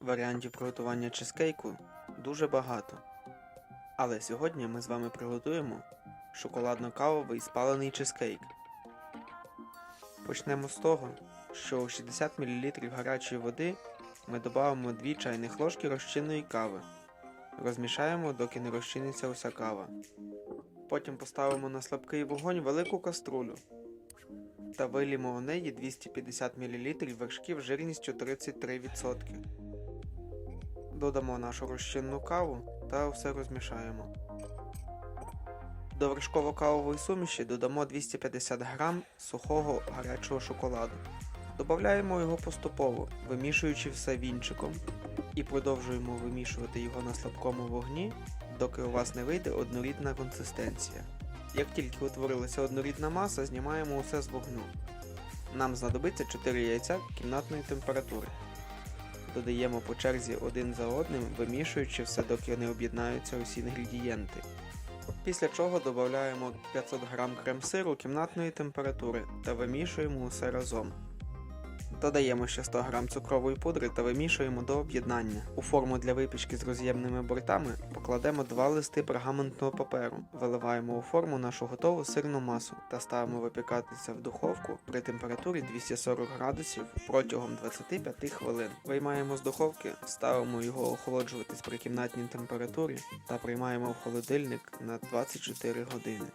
Варіантів приготування чизкейку дуже багато. Але сьогодні ми з вами приготуємо шоколадно-кавовий спалений чизкейк. Почнемо з того, що у 60 мл гарячої води ми додамо 2 чайних ложки розчинної кави. Розмішаємо, доки не розчиниться уся кава. Потім поставимо на слабкий вогонь велику каструлю та вилімо у неї 250 мл вершків жирністю 33%. Додамо нашу розчинну каву та все розмішаємо. До вершково-кавової суміші додамо 250 г сухого гарячого шоколаду. Додаємо його поступово, вимішуючи все вінчиком, і продовжуємо вимішувати його на слабкому вогні, доки у вас не вийде однорідна консистенція. Як тільки утворилася однорідна маса, знімаємо усе з вогню. Нам знадобиться 4 яйця кімнатної температури. Додаємо по черзі один за одним, вимішуючи все, доки не об'єднаються усі інгредієнти. Після чого додаємо 500 г крем-сиру кімнатної температури та вимішуємо усе разом. Додаємо ще 100 г цукрової пудри та вимішуємо до об'єднання. У форму для випічки з роз'ємними бортами покладемо два листи пергаментного паперу, виливаємо у форму нашу готову сирну масу та ставимо випікатися в духовку при температурі 240 градусів протягом 25 хвилин. Виймаємо з духовки, ставимо його охолоджуватись при кімнатній температурі та приймаємо в холодильник на 24 години.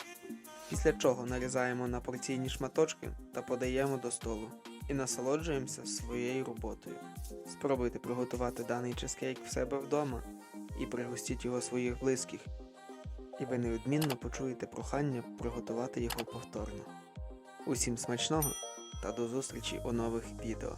Після чого нарізаємо на порційні шматочки та подаємо до столу і насолоджуємося своєю роботою. Спробуйте приготувати даний чизкейк в себе вдома і пригостіть його своїх близьких, і ви неодмінно почуєте прохання приготувати його повторно. Усім смачного та до зустрічі у нових відео.